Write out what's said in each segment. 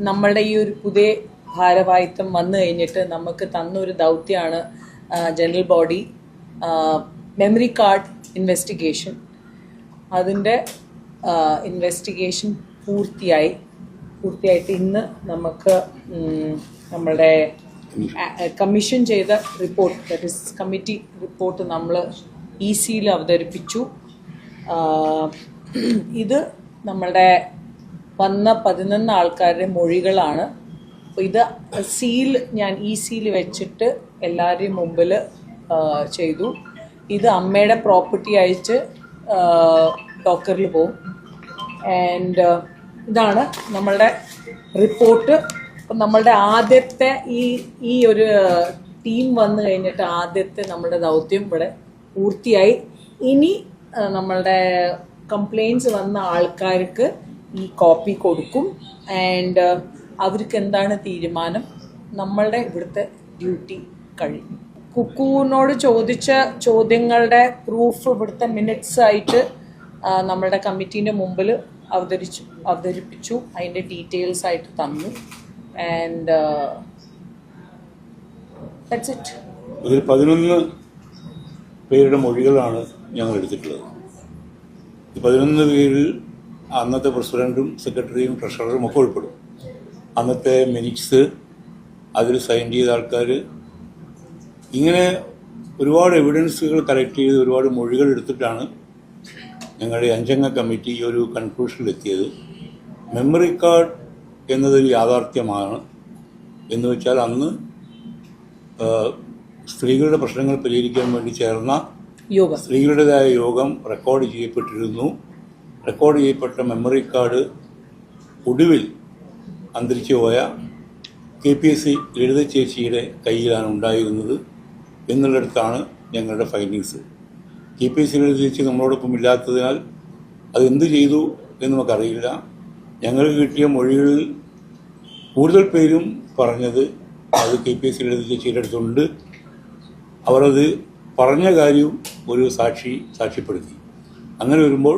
നമ്മളുടെ ഈ ഒരു പുതിയ ഭാരവാഹിത്വം വന്നു കഴിഞ്ഞിട്ട് നമുക്ക് തന്നൊരു ദൗത്യമാണ് general body memory card investigation അതിന്റെ ഇൻവെസ്റ്റിഗേഷൻ പൂർത്തിയായി. പൂർത്തിയായിട്ട് ഇന്ന് നമുക്ക് നമ്മളുടെ കമ്മീഷൻ ചെയ്ത report that is committee report നമ്മൾ ഇ സിയിൽ അവതരിപ്പിച്ചു. ഇത് നമ്മളുടെ വന്ന പതിനൊന്ന് ആൾക്കാരുടെ മൊഴികളാണ്. ഇത് സീൽ ഞാൻ ഈ സീൽ വെച്ചിട്ട് എല്ലാവരുടെയും മുമ്പിൽ ചെയ്തു. ഇത് അമ്മയുടെ പ്രോപ്പർട്ടി അയച്ച് ലോക്കറിൽ പോവും ആൻഡ് ഇതാണ് നമ്മളുടെ റിപ്പോർട്ട്. അപ്പം നമ്മളുടെ ആദ്യത്തെ ഈ ഈ ഒരു ടീം വന്നു കഴിഞ്ഞിട്ട് ആദ്യത്തെ നമ്മുടെ ദൗത്യം ഇവിടെ പൂർത്തിയായി. ഇനി നമ്മളുടെ കംപ്ലയിൻസ് വന്ന ആൾക്കാർക്ക് ഈ കോപ്പി കൊടുക്കും. ആൻഡ് അവർക്ക് എന്താണ് തീരുമാനം? നമ്മളുടെ ഇവിടുത്തെ ഡ്യൂട്ടി കഴിഞ്ഞു കുക്കുവിനോട് ചോദിച്ച ചോദ്യങ്ങളുടെ പ്രൂഫ് ഇവിടുത്തെ മിനിറ്റ്സ് ആയിട്ട് നമ്മളുടെ കമ്മിറ്റീന്റെ മുമ്പിൽ അവതരിച്ചു അവതരിപ്പിച്ചു. അതിന്റെ ഡീറ്റെയിൽസ് ആയിട്ട് തന്നു. ആൻഡ് ദാറ്റ്സ് ഇതിൽ പതിനൊന്ന് പേരുടെ മൊഴികളാണ് ഞങ്ങൾ എടുത്തിട്ടുള്ളത്. പതിനൊന്ന് പേരിൽ അന്നത്തെ പ്രസിഡന്റും സെക്രട്ടറിയും ട്രഷററും ഒക്കെ ഉൾപ്പെടും. അന്നത്തെ മിനിറ്റ്സ് അതിൽ സൈൻ ചെയ്ത ആൾക്കാർ ഇങ്ങനെ ഒരുപാട് എവിഡൻസുകൾ കളക്ട് ചെയ്ത് ഒരുപാട് മൊഴികൾ എടുത്തിട്ടാണ് ഞങ്ങളുടെ അഞ്ചംഗ കമ്മിറ്റി ഈ ഒരു കൺക്ലൂഷനിലെത്തിയത് മെമ്മറി കാർഡ് എന്നതൊരു യാഥാർത്ഥ്യമാണ് എന്ന് വെച്ചാൽ അന്ന് സ്ത്രീകളുടെ പ്രശ്നങ്ങൾ പരിഹരിക്കാൻ വേണ്ടി ചേർന്ന യോഗം. സ്ത്രീകളുടേതായ യോഗം റെക്കോർഡ് ചെയ്യപ്പെട്ടിരുന്നു. റെക്കോർഡ് ചെയ്യപ്പെട്ട മെമ്മറി കാർഡ് ഒടുവിൽ അന്തരിച്ചു പോയ K P S C Lalitha ചേച്ചിയുടെ കയ്യിലാണ് ഉണ്ടായിരുന്നത് എന്നുള്ളിടത്താണ് ഞങ്ങളുടെ findings. K P S C Lalitha ചേച്ചി നമ്മളോടൊപ്പം ഇല്ലാത്തതിനാൽ അത് എന്ത് ചെയ്തു എന്ന് നമുക്കറിയില്ല. ഞങ്ങൾക്ക് കിട്ടിയ മൊഴികളിൽ കൂടുതൽ പേരും പറഞ്ഞത് അത് K P S C Lalitha ചേച്ചിയുടെ അടുത്തുണ്ട്. അവരത് പറഞ്ഞ കാര്യവും ഒരു സാക്ഷി സാക്ഷ്യപ്പെടുത്തി. അങ്ങനെ വരുമ്പോൾ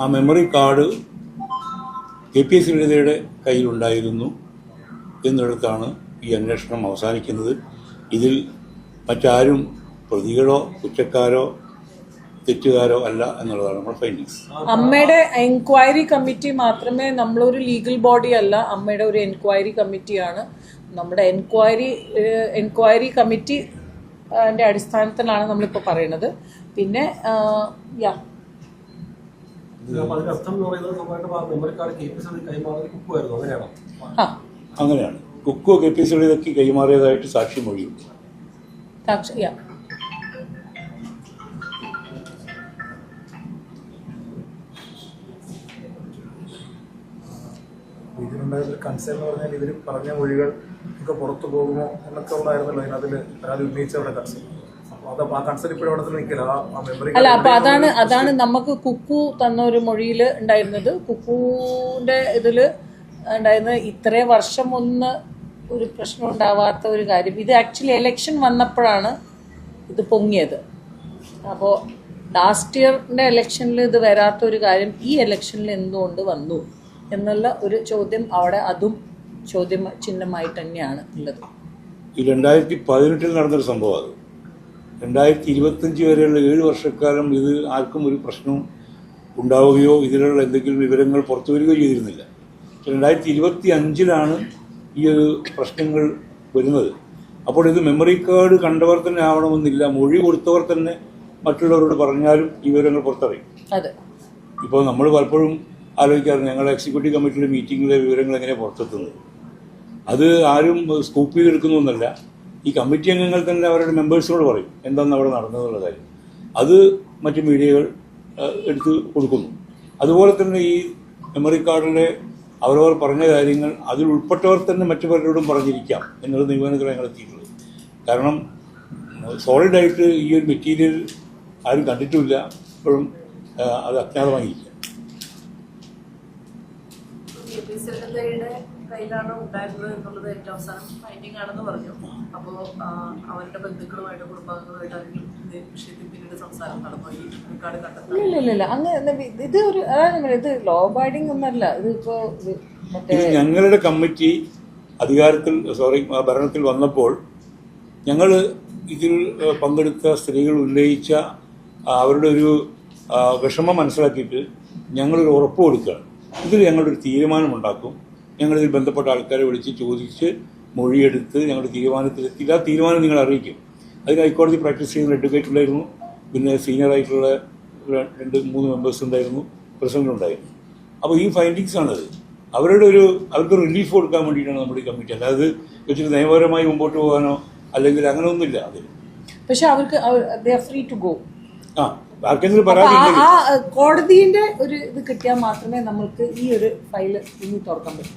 ആ memory card K P S ലളിതയുടെ കയ്യിലുണ്ടായിരുന്നു എന്നിടത്താണ് ഈ അന്വേഷണം അവസാനിക്കുന്നത്. ഇതിൽ മറ്റാരും പ്രതികളോ കുറ്റക്കാരോ തെറ്റുകാരോ അല്ല എന്നുള്ളതാണ് നമ്മുടെ ഫൈൻഡിങ്സ് അമ്മയുടെ എൻക്വയറി കമ്മിറ്റി മാത്രമേ നമ്മളൊരു ലീഗൽ ബോഡി അല്ല അമ്മയുടെ ഒരു എൻക്വയറി കമ്മിറ്റിയാണ് നമ്മുടെ എൻക്വയറി എൻക്വയറി കമ്മിറ്റി അടിസ്ഥാനത്തിലാണ് നമ്മളിപ്പോൾ പറയുന്നത്. പിന്നെ യാ അപ്പൊ അതിനർത്ഥം എന്ന് പറയുന്നത് സ്വാഭാവികമായിട്ട് memory card K P C കൈമാറുന്നത് കുക്കുമായിരുന്നു അങ്ങനെയാണോ? അങ്ങനെയാണ്. കുക്കു കെ പി സി ലളിതയ്ക്ക് കൈമാറിയതായിട്ട് സാക്ഷി മൊഴിയുണ്ട് സാക്ഷി കൺസേൺ എന്ന് പറഞ്ഞാൽ പറഞ്ഞ മൊഴികൾ ഒക്കെ പുറത്തു പോകുമോ എന്നൊക്കെ ഉള്ളായിരുന്നല്ലോ അതിനതിൽ പരാതി ഉന്നയിച്ചവരുടെ കൺസേൺ അല്ല അപ്പൊ അതാണ് അതാണ് നമുക്ക് കുക്കു തന്ന ഒരു മൊഴിയിൽ ഉണ്ടായിരുന്നത്. കുക്കുവിന്റെ ഇതിൽ ഉണ്ടായിരുന്നത് ഇത്രേ വർഷം ഒന്ന് ഒരു പ്രശ്നം ഉണ്ടാവാത്ത ഒരു കാര്യം. ഇത് ആക്ച്വലി എലക്ഷൻ വന്നപ്പോഴാണ് ഇത് പൊങ്ങിയത്. അപ്പോൾ ലാസ്റ്റ് ഇയറിന്റെ ഇലക്ഷനിൽ ഇത് വരാത്ത ഒരു കാര്യം ഈ ഇലക്ഷനിൽ എന്തുകൊണ്ട് വന്നു എന്നുള്ള ഒരു ചോദ്യം അവിടെ അതും ചോദ്യം ചിഹ്നമായി തന്നെയാണ് ഉള്ളത്. ഈ രണ്ടായിരത്തി പതിനെട്ടിൽ നടന്നൊരു സംഭവം അത്. രണ്ടായിരത്തി ഇരുപത്തഞ്ച് വരെയുള്ള ഏഴ് വർഷക്കാലം ഇത് ആർക്കും ഒരു പ്രശ്നവും ഉണ്ടാവുകയോ ഇതിലുള്ള എന്തെങ്കിലും വിവരങ്ങൾ പുറത്തു വരികയോ ചെയ്തിരുന്നില്ല. രണ്ടായിരത്തി ഇരുപത്തി അഞ്ചിലാണ് ഈ ഒരു പ്രശ്നങ്ങൾ വരുന്നത്. അപ്പോൾ ഇത് മെമ്മറി കാർഡ് കണ്ടവർ തന്നെ ആവണമെന്നില്ല മൊഴി കൊടുത്തവർ തന്നെ മറ്റുള്ളവരോട് പറഞ്ഞാലും ഈ വിവരങ്ങൾ പുറത്തറിയും. ഇപ്പോൾ നമ്മൾ പലപ്പോഴും ആലോചിക്കാറുണ്ട് ഞങ്ങൾ എക്സിക്യൂട്ടീവ് കമ്മിറ്റിയുടെ മീറ്റിങ്ങിലെ വിവരങ്ങൾ എങ്ങനെ പുറത്തെത്തുന്നത്? അത് ആരും സ്കൂപ്പ് ചെയ്തെടുക്കുന്നൊന്നല്ല ഈ കമ്മിറ്റി അംഗങ്ങൾ തന്നെ അവരുടെ മെമ്പേഴ്സിനോട് പറയും എന്താണ് അവിടെ നടന്നതെന്നുള്ള കാര്യം. അത് മറ്റു മീഡിയകൾ എടുത്ത് കൊടുക്കുന്നു. അതുപോലെ തന്നെ ഈ മെമ്മറി കാർഡിലെ അവരവർ പറഞ്ഞ കാര്യങ്ങൾ അതിൽ ഉൾപ്പെട്ടവർ തന്നെ മറ്റു പലരോടും പറഞ്ഞിരിക്കാം എന്നുള്ള നിഗമനത്തിൽ ഞങ്ങൾ എത്തിയിട്ടുള്ളത്. കാരണം സോളിഡായിട്ട് ഈ ഒരു മെറ്റീരിയൽ ആരും കണ്ടിട്ടുമില്ല ഇപ്പോഴും അത് അജ്ഞാതമായിരിക്കും കയ്യിലാണ് ഉണ്ടായിരുന്നത് എന്നുള്ളത് ഏറ്റവും അവസാനം ഫൈൻഡിങ് ആണെന്ന് പറഞ്ഞു. അപ്പോൾ അവരുടെ ബന്ധുക്കളുമായിട്ട് കുടുംബാംഗങ്ങളുമായിട്ട് അല്ലെങ്കിൽ വിഷയത്തിൽ പിന്നീട് സംസാരം നടന്നു? ഈ റെക്കോർഡ് കണ്ടെത്തി ഇല്ല ഇല്ല ഇല്ല. അങ്ങനെ ഇത് ഒരു അതായത് ഇത് ലോ ബൈഡിങ് ഒന്നല്ല ഇത് ഇപ്പോ ഇത് ഞങ്ങളുടെ കമ്മിറ്റി അധികാരത്തിൽ സോറി ഭരണത്തിൽ വന്നപ്പോൾ ഞങ്ങൾ ഇതിൽ പങ്കെടുത്ത സ്ത്രീകൾ ഉന്നയിച്ച അവരുടെ ഒരു വിഷമം മനസ്സിലാക്കിയിട്ട് ഞങ്ങളൊരു ഉറപ്പ് കൊടുക്കുകയാണ്. ഇതിൽ ഞങ്ങളൊരു തീരുമാനമുണ്ടാക്കും. ഞങ്ങളിതിൽ ബന്ധപ്പെട്ട ആൾക്കാരെ വിളിച്ച് ചോദിച്ച് മൊഴിയെടുത്ത് ഞങ്ങളുടെ തീരുമാനത്തിലെത്തിയില്ല ആ തീരുമാനം നിങ്ങൾ അറിയിക്കും. അതിന് ഹൈക്കോടതി പ്രാക്ടീസ് ചെയ്യുന്ന അഡ്വക്കേറ്റ് ഉണ്ടായിരുന്നു. പിന്നെ സീനിയർ ആയിട്ടുള്ള രണ്ട് മൂന്ന് മെമ്പേഴ്സ് ഉണ്ടായിരുന്നു. പ്രസിഡന്റ് ഉണ്ടായിരുന്നു അപ്പോൾ ഈ ഫൈൻഡിങ്സ് ആണത്. അവരുടെ ഒരു അവർക്ക് റിലീഫ് കൊടുക്കാൻ വേണ്ടിയിട്ടാണ് നമ്മുടെ ഈ കമ്മിറ്റി അല്ലാതെ വെച്ചിട്ട് നിയമപരമായി മുമ്പോട്ട് പോകാനോ അല്ലെങ്കിൽ അങ്ങനെ ഒന്നുമില്ല അതിൽ പക്ഷെ അവർക്ക് ഫ്രീ ടു ഗോ ആ ആർക്കെങ്കിലും പരാതി ആ കോടതിന്റെ ഒരു ഇത് കിട്ടിയാൽ മാത്രമേ നമ്മൾക്ക് ഈ ഒരു ഫയൽ ഇനി തുറക്കാൻ പറ്റൂ.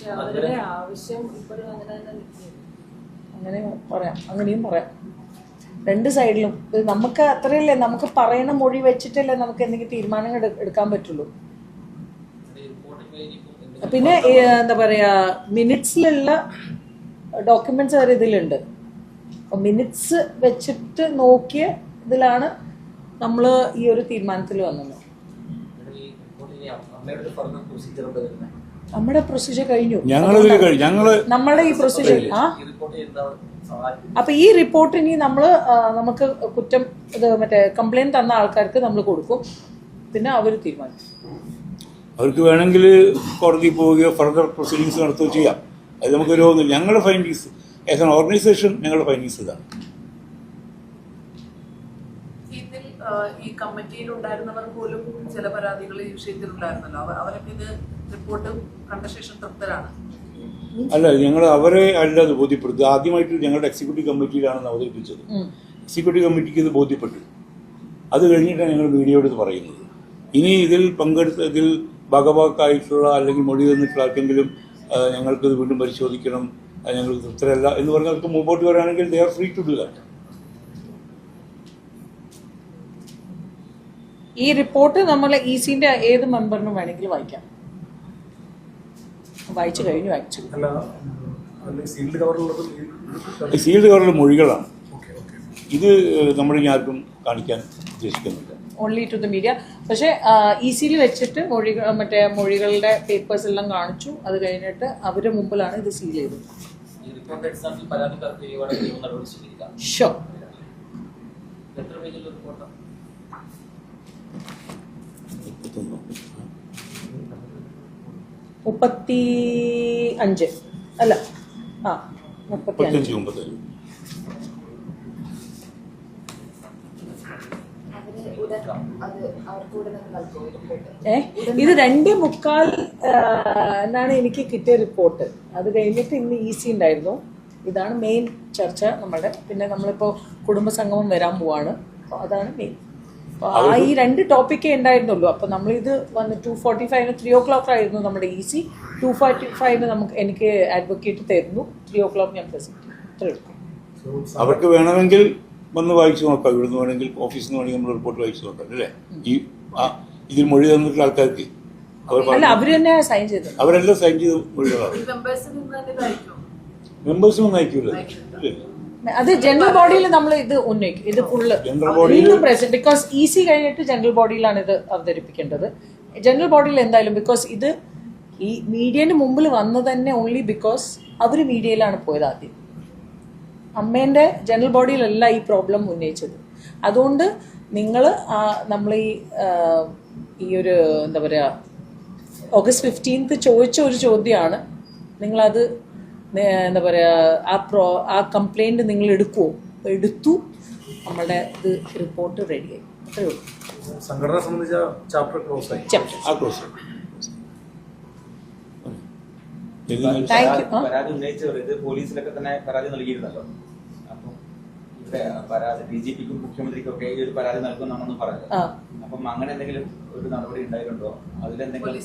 പക്ഷെ അവരുടെ ആവശ്യം ഇപ്പോഴും അങ്ങനെ തന്നെ നിൽക്കുകയാണ് അങ്ങനെ പറയാം. അങ്ങനെയും പറയാം. രണ്ട് സൈഡിലും ഇത് നമുക്ക് അത്രയല്ലേ? നമുക്ക് പറയുന്ന മൊഴി വെച്ചിട്ടല്ലേ നമുക്ക് എന്തെങ്കിലും തീരുമാനങ്ങൾ എടുക്കാൻ പറ്റുള്ളൂ. പിന്നെ എന്താ പറയാ മിനിറ്റ്സിലുള്ള ഡോക്യുമെന്റ്സ് വരെ ഇതിലുണ്ട്. അപ്പൊ മിനിറ്റ്സ് വെച്ചിട്ട് നോക്കിയ ഇതിലാണ് നമ്മൾ ഈ ഒരു തീരുമാനത്തിൽ വന്നത്. നമ്മുടെ പ്രൊസീജിയർ കഴിഞ്ഞു. ഞങ്ങൾ നമ്മുടെ ഈ പ്രൊസീജിയർ ആ? അപ്പൊ ഈ റിപ്പോർട്ട് ഇനി നമ്മൾ നമുക്ക് കുറ്റം ഇത് മറ്റേ കംപ്ലൈന്റ് തന്ന ആൾക്കാർക്ക് നമ്മൾ കൊടുക്കും. പിന്നെ അവർ തീരുമാനിക്കും. അവർക്ക് വേണമെങ്കിൽ കോടതി പോവുകയോ ഫർദർ പ്രൊസീഡിങ്സ് നടത്തുകയോ ചെയ്യാം. അത് നമുക്ക് രോഗമില്ല. ഞങ്ങളുടെ ഫൈൻഡിങ്സ് ആസ് എൻ ഓർഗനൈസേഷൻ ഞങ്ങളുടെ ഫൈൻഡിങ്സ് ഇതാണ്. ഈ കമ്മിറ്റിയിൽ ഉണ്ടായിരുന്നവർ പോലും ചില പരാതികൾ ഈ വിഷയത്തിൽ ഉണ്ടായിരുന്നല്ലോ അവ- അവരൊക്കെ ഇത് റിപ്പോർട്ട് കണ്ട ശേഷം തൃപ്തരാണ്. അല്ല ഞങ്ങൾ അവരെ അല്ല അത് ബോധ്യപ്പെടുത്തുക. ആദ്യമായിട്ട് ഞങ്ങളുടെ എക്സിക്യൂട്ടീവ് കമ്മിറ്റിയിലാണ് അവതരിപ്പിച്ചത്. എക്സിക്യൂട്ടീവ് കമ്മിറ്റിക്ക് ഇത് ബോധ്യപ്പെട്ടു. അത് കഴിഞ്ഞിട്ടാണ് ഞങ്ങൾ മീഡിയയോട് ഇത് പറയുന്നത്. ഇനി ഇതിൽ പങ്കെടുത്ത ഇതിൽ ഭാഗഭാക്കായിട്ടുള്ള അല്ലെങ്കിൽ മൊഴി തന്നിട്ടുള്ള ആർക്കെങ്കിലും ഞങ്ങൾക്കിത് വീണ്ടും പരിശോധിക്കണം ഞങ്ങൾ ഞങ്ങൾക്ക് തൃപ്തരല്ല എന്ന് പറഞ്ഞാൽ അവർക്ക് മുമ്പോട്ട് വരാണെങ്കിൽ they are free to do that ഈ റിപ്പോർട്ട് നമ്മൾ ഈസിന്റെ ഏത് മെമ്പറിനും വേണമെങ്കിൽ വായിക്കാം. വായിച്ചു കഴിഞ്ഞു വായിച്ചു സീൽഡ് കവറിൽ മൊഴികളാണ്. ഇത് നമ്മൾ ഇനി ആർക്കും കാണിക്കാൻ ഉദ്ദേശിക്കുന്നില്ല. ഓൺലി ടു ദ മീഡിയ പക്ഷേ ഇ സിയിൽ വെച്ചിട്ട് മൊഴികൾ മറ്റേ മൊഴികളുടെ പേപ്പേഴ്സ് എല്ലാം കാണിച്ചു. അത് കഴിഞ്ഞിട്ട് അവരുടെ മുമ്പിലാണ് ഇത് സീൽ ചെയ്തത്. ഷോ എത്ര പേജുള്ള റിപ്പോർട്ടാണ് മുപ്പത്തി അഞ്ച് അല്ല. ആ മുപ്പത്തി അഞ്ച് ഏ? ഇത് രണ്ട് മുക്കാൽ എന്നാണ് എനിക്ക് കിട്ടിയ റിപ്പോർട്ട്. അത് കഴിഞ്ഞിട്ട് ഇന്ന് ഈസി ഉണ്ടായിരുന്നു. ഇതാണ് മെയിൻ ചർച്ച നമ്മുടെ. പിന്നെ നമ്മളിപ്പോൾ കുടുംബസംഗമം വരാൻ പോവാണ്. അപ്പോൾ അതാണ് മെയിൻ ആ ഈ രണ്ട് ടോപ്പിക്കേ ഉണ്ടായിരുന്നുള്ളൂ. അപ്പോൾ ഇത് വന്ന് ടു ഫോർട്ടി ഫൈവിന് ത്രീ ഓ ക്ലോക്ക് ആയിരുന്നു നമ്മുടെ ഈസി ടു ഫോർട്ടി ഫൈവിന് നമുക്ക് എനിക്ക് അഡ്വക്കേറ്റ് തരുന്നു. ത്രീ ഓ ക്ലോക്ക് ഞാൻ പ്രസന്റ് അവർക്ക് വേണമെങ്കിൽ വന്ന് വായിച്ചു നോക്കാം. ഇവിടുന്ന് വേണമെങ്കിൽ ഓഫീസിൽ നിന്ന് വേണമെങ്കിൽ നമ്മൾ റിപ്പോർട്ട് വായിച്ചു നോക്കാം. അല്ലേ? ഈ ആ ഇതിൽ മൊഴി തന്നിട്ടുള്ള ആൾക്കാർക്ക് അവർ അല്ല അവർ തന്നെ സൈൻ ചെയ്തു. അവരെല്ലാം സൈൻ ചെയ്ത് മൊഴികളാണ്. മെമ്പേഴ്സും ഒന്നും അയക്കൂല. അത് ജനറൽ ബോഡിയിൽ നമ്മൾ ഇത് ഉന്നയിക്കും. ഇത് ഫുള്ള് പ്രസന്റ് ബിക്കോസ് ഈസി കഴിഞ്ഞിട്ട് ജനറൽ ബോഡിയിലാണ് ഇത് അവതരിപ്പിക്കേണ്ടത്. ജനറൽ ബോഡിയിൽ എന്തായാലും ബിക്കോസ് ഇത് ഈ മീഡിയന് മുമ്പിൽ വന്നത് തന്നെ ഓൺലി ബിക്കോസ് അവർ മീഡിയയിലാണ് പോയത് ആദ്യം. അമ്മേന്റെ ജനറൽ ബോഡിയിലല്ല ഈ പ്രോബ്ലം ഉന്നയിച്ചത്. അതുകൊണ്ട് നിങ്ങൾ നമ്മൾ ഈ ഈ ഒരു എന്താ പറയുക ഓഗസ്റ്റ് ഫിഫ്റ്റീൻത്ത് ചോദിച്ച ഒരു ചോദ്യമാണ് നിങ്ങളത് എന്താ പറയുക ആ പ്രോ ആ കംപ്ലൈന്റ് നിങ്ങൾ എടുക്കുമോ എടുത്തു. നമ്മളുടെ ഇത് റിപ്പോർട്ട് റെഡിയായി അത്രേ ഉള്ളൂ. സംഘടന സംബന്ധിച്ച ചാപ്റ്റർ ക്ലോസ് ആയി. ചാപ്റ്റർ ക്ലോസ് പരാതി ഉന്നയിച്ചവർ ഇത് പോലീസിലൊക്കെ തന്നെ പരാതി നൽകിയിരുന്നല്ലോ. അപ്പം ഇവിടെ പരാതി ബി ജെ പിക്കും മുഖ്യമന്ത്രിക്കും ഒക്കെ ഈ ഒരു പരാതി നൽകുമെന്നാണെന്ന് പറഞ്ഞത്. ആ. അപ്പം അങ്ങനെ എന്തെങ്കിലും ഒരു നടപടി ഉണ്ടായിട്ടുണ്ടോ? അതിലെന്തെങ്കിലും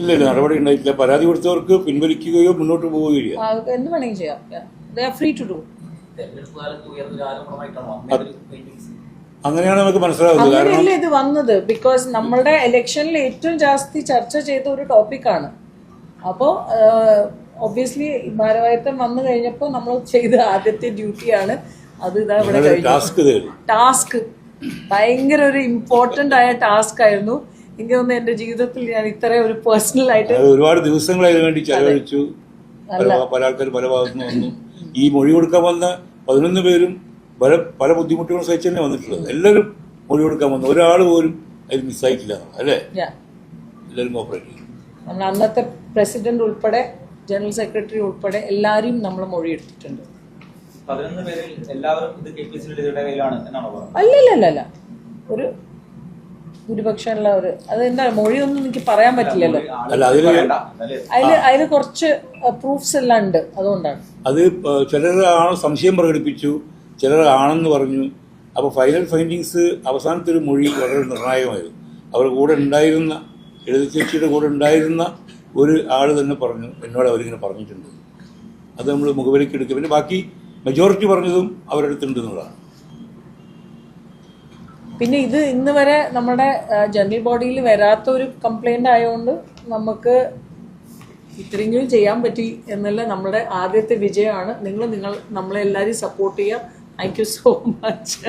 ഇല്ല ഇല്ല നടപടി ഉണ്ടായിട്ടില്ല. പരാതി കൊടുത്തവർക്ക് പിൻവലിക്കുകയോ മുന്നോട്ട് പോവുകയോ ചെയ്യാം. എന്ത് വേണമെങ്കിലും ചെയ്യാം. They are free to do അങ്ങനെയാണ് നമുക്ക് മനസ്സിലാകുന്നത് കാരണം അങ്ങനെയല്ലേ ഇത് വന്നത്. ബിക്കോസ് നമ്മളുടെ ഇലക്ഷനിൽ ഏറ്റവും ജാസ്തി ചർച്ച ചെയ്ത ഒരു ടോപ്പിക്കാണ് അപ്പോൾ ഒബ്വിയസ്ലി ഭാരവാഹിത്വം വന്നു കഴിഞ്ഞപ്പോൾ നമ്മൾ ചെയ്ത ആദ്യത്തെ ഡ്യൂട്ടിയാണ് അത് ഇതാ ഇവിടെ കഴിഞ്ഞു ടാസ്ക് തരും ടാസ്ക് ഭയങ്കര ഒരു ഇമ്പോർട്ടന്റ് ആയ ടാസ്ക് ആയിരുന്നു. എനിക്ക് തോന്നുന്നു എന്റെ ജീവിതത്തിൽ ഞാൻ ഇത്ര ഒരു പേഴ്സണൽ ആയിട്ട് ഒരുപാട് ദിവസങ്ങൾ അതിനു വേണ്ടി ചെലവഴിച്ചു. പല പല ആൾക്കാർ പല ഭാഗത്തു നിന്ന് വന്നു. ഈ മൊഴി കൊടുക്കാൻ വന്ന പതിനൊന്ന് പേരും പല പല ബുദ്ധിമുട്ടുകളും സഹിച്ച് തന്നെ വന്നിട്ടുള്ളത്. എല്ലാവരും മൊഴി കൊടുക്കാൻ വന്നു. ഒരാൾ പോലും അതിൽ മിസ്സായിട്ടില്ല അല്ലേ? എല്ലാവരും കോപ്പറേറ്റ് ചെയ്തു. നമ്മൾ അന്നത്തെ പ്രസിഡന്റ് ഉൾപ്പെടെ ജനറൽ സെക്രട്ടറി ഉൾപ്പെടെ എല്ലാവരെയും നമ്മൾ മൊഴിയെടുത്തിട്ടുണ്ട് എല്ലാവരും അല്ലല്ലല്ല ഒരു ഭൂരിപക്ഷമുള്ള ഒരു അത് എന്താ മൊഴിയൊന്നും എനിക്ക് പറയാൻ പറ്റില്ലല്ലോ. അല്ല, അതിൽ അതിൽ കുറച്ച് പ്രൂഫ്സ് എല്ലാം ഉണ്ട്. അതുകൊണ്ടാണ്. അത് ചിലർ ആണ് സംശയം പ്രകടിപ്പിച്ചു ചിലർ ആണെന്ന് പറഞ്ഞു. അപ്പോൾ ഫൈനൽ ഫൈൻഡിങ്സ് അവസാനത്തെ ഒരു മൊഴി വളരെ നിർണായകമായിരുന്നു. അവർ കൂടെ ഉണ്ടായിരുന്ന എഴുതി ചേച്ചിയുടെ കൂടെ ഉണ്ടായിരുന്ന ഒരു ആൾ തന്നെ പറഞ്ഞു എന്നോട് അവരിങ്ങനെ പറഞ്ഞിട്ടുണ്ട്. അത് നമ്മൾ മുഖവിലേക്ക് എടുക്കുക. പിന്നെ ബാക്കി മെജോറിറ്റി പറഞ്ഞതും അവരുടെ അടുത്തുണ്ട് എന്നുള്ളതാണ്. പിന്നെ ഇത് ഇന്ന് വരെ നമ്മുടെ ജനറൽ ബോഡിയിൽ വരാത്ത ഒരു കംപ്ലൈന്റ് ആയതുകൊണ്ട് നമുക്ക് ഇത്രയെങ്കിലും ചെയ്യാൻ പറ്റി എന്നുള്ള നമ്മുടെ ആദ്യത്തെ വിജയമാണ്. നിങ്ങൾ നിങ്ങൾ നമ്മളെ എല്ലാവരെയും സപ്പോർട്ട് ചെയ്യുക താങ്ക് യു സോ മച്ച്